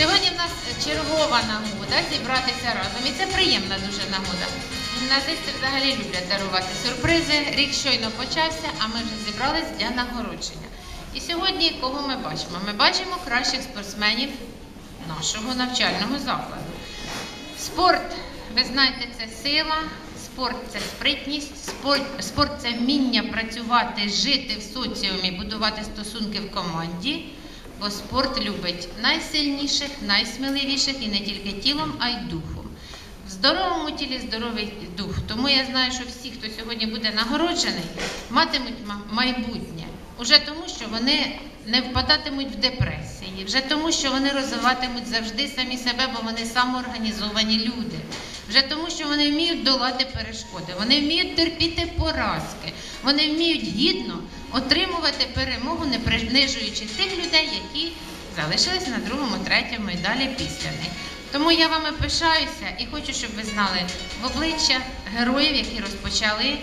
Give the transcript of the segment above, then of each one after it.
Сьогодні в нас чергова нагода зібратися разом, і це приємна дуже нагода. Гімназисти взагалі люблять дарувати сюрпризи. Рік щойно почався, а ми вже зібрались для нагородження. І сьогодні кого ми бачимо? Ми бачимо кращих спортсменів нашого навчального закладу. Спорт, ви знаєте, це сила, спорт це спритність, спорт, спорт це вміння працювати, жити в соціумі, будувати стосунки в команді. Бо спорт любить найсильніших, найсміливіших і не тільки тілом, а й духом. В здоровому тілі здоровий дух. Тому я знаю, що всі, хто сьогодні буде нагороджений, матимуть майбутнє. Уже тому, що вони не впадатимуть в депресії, вже тому, що вони розвиватимуть завжди самі себе, бо вони самоорганізовані люди. Вже тому, що вони вміють долати перешкоди, вони вміють терпіти поразки, вони вміють гідно отримувати перемогу, не принижуючи тих людей, які залишились на другому, третьому і далі після них. Тому я вами пишаюся і хочу, щоб ви знали в обличчя героїв, які розпочали е,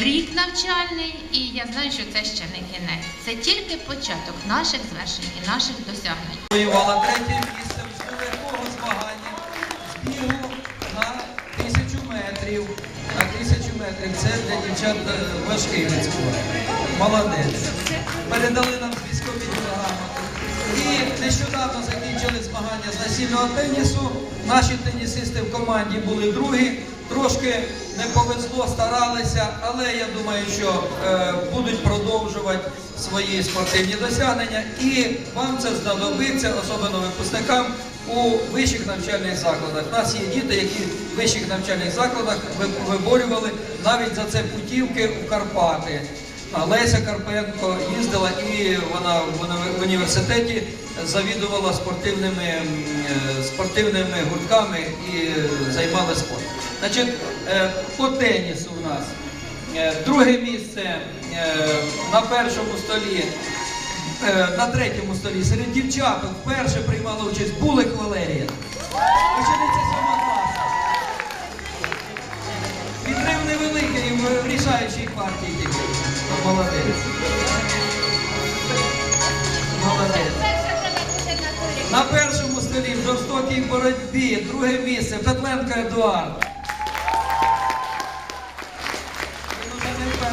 рік навчальний, і я знаю, що це ще не кінець. Це тільки початок наших звершень і наших досягнень. Воювала третє місце в швидкого змагання з бігу на тисячу метрів. На тисячу метрів це для дівчат е, важкий вид спорту. Молодець. Передали нам військові грамоти. І нещодавно закінчили змагання з насільного тенісу. Наші тенісисти в команді були другі. Трошки не повезло, старалися, але я думаю, що е, будуть продовжувати свої спортивні досягнення. І вам це знадобиться, особливо випускникам, у вищих навчальних закладах. У нас є діти, які в вищих навчальних закладах виборювали навіть за це путівки у Карпати. Леся Карпенко їздила і вона в університеті завідувала спортивними, е, спортивними гуртками і займалася спортом. Значить, е, по тенісу у нас е, друге місце на першому столі, на третьому столі серед дівчаток вперше приймала участь Булик Валерія. Учениця сьомого класу. Відрив невеликий в рішаючій партії Молодець. Молодець. На першому столі в жорстокій боротьбі друге місце Петленко Едуард. Супер.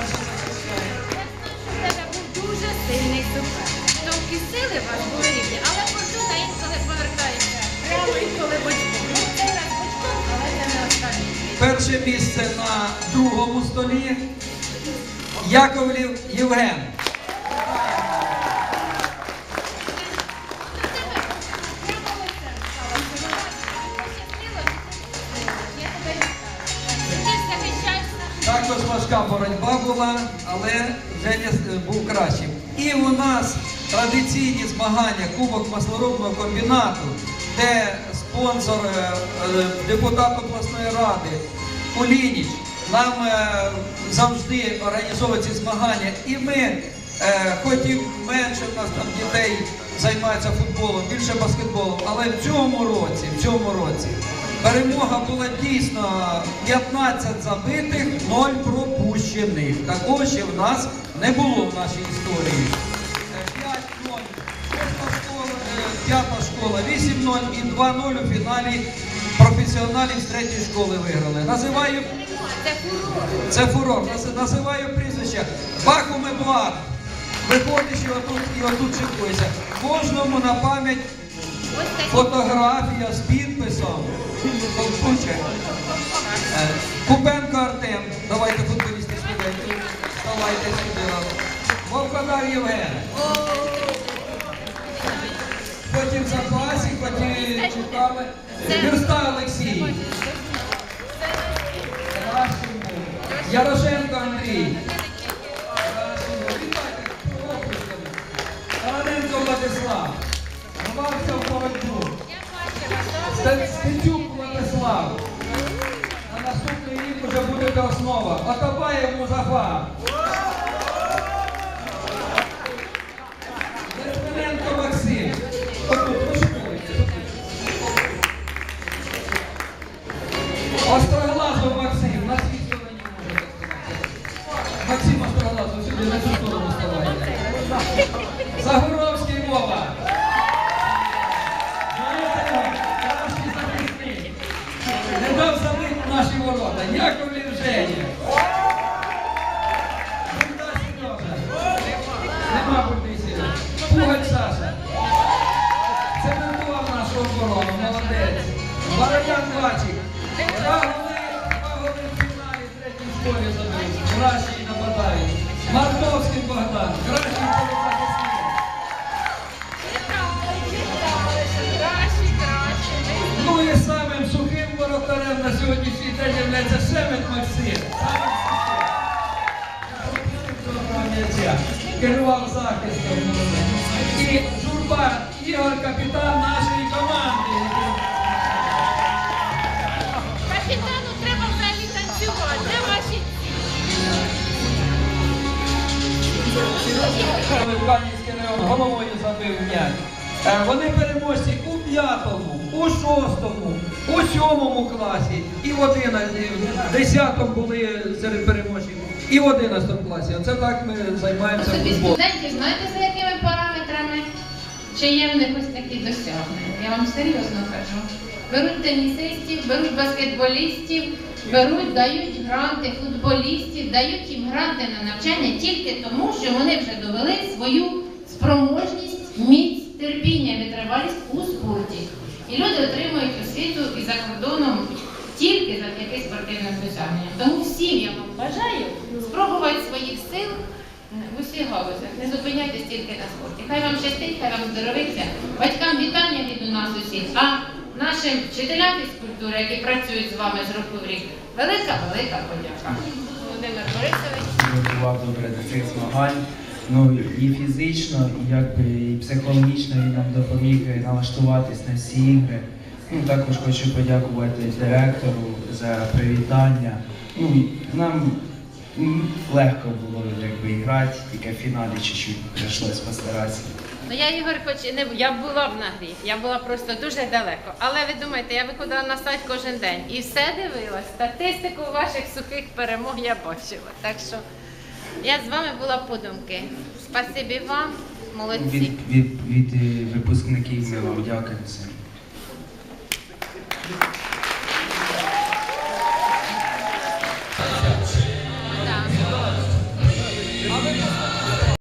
Сили вас були рівні, але фортуна інколи повертається. Але це не останній. Перше місце на другому столі Яковлів Євген. Також важка боротьба була, але Женя е, був кращим. І у нас традиційні змагання Кубок маслоробного комбінату, де спонсор е, е, депутат обласної ради Кулініч нам е, завжди організовує ці змагання. І ми, е, хоч і менше в нас там дітей займаються футболом, більше баскетболом, але в цьому році, в цьому році Перемога була дійсно 15 забитих, 0 пропущених. Такого ще в нас не було в нашій історії. Е, 5-0. Шоста школа, е, П'ята школа 8-0 і 2-0 у фіналі професіоналів з третьої школи виграли. Називаю Це фурор. це фурор. Називаю прізвище Бахум Едуард. Виходиш і отут, і отут шикуєшся. Кожному на пам'ять. Фотографія з підписом. Е, Купенко Артем. Давайте футболісти студентів. Вставайте сюди. Вовкодар Євген. Потім запасі, потім читали. Ярошенко Андрій. Вітайте. Тараненко Владислав. Рвався в боротьбу. Стецюк Владислав. На наступний рік вже буде основа. Атабаєв Музафа. Керував захистом. І Журба Ігор, капітан нашої команди. Капітану треба взагалі танцювати. Де ваші Канівський район головою забив м'яч. Е, Вони переможці у п'ятому, у шостому, у сьомому класі і в одинадцятому, були серед переможців, і в одинадцятому класі. Оце так ми займаємося Собі футболом. студентів знаєте за якими параметрами? Чи є в них ось такі досягнення? Я вам серйозно кажу. Беруть тенісистів, беруть баскетболістів, беруть, дають гранти футболістів, дають їм гранти на навчання тільки тому, що вони вже довели свою спроможність, міць, терпіння, витривалість у спорті. І люди отримують освіту і за кордоном тільки завдяки спортивним досягненням. Тому всім я вам бажаю спробувати своїх сил в усіх галузях. Не зупиняйтесь тільки на спорті. Хай вам щастить, хай вам здоровиться. Батькам вітання від у нас усіх. А нашим вчителям фізкультури, які працюють з вами з року в рік, велика, велика подяка. Володимир Борисович. готував добре до цих змагань. Ну і фізично, і якби і психологічно він нам допоміг налаштуватись на всі ігри. Ну також хочу подякувати директору за привітання. Ну нам легко було якби грати, тільки в фіналі чуть-чуть прийшлось постаратися. Ну я Ігор, хоч не я була в на грі, я була просто дуже далеко. Але ви думаєте, я виходила на сайт кожен день і все дивилась. Статистику ваших сухих перемог я бачила. Так що я з вами була подумки. Спасибі вам, молодці. Від, від, від випускників ми вам дякуємо.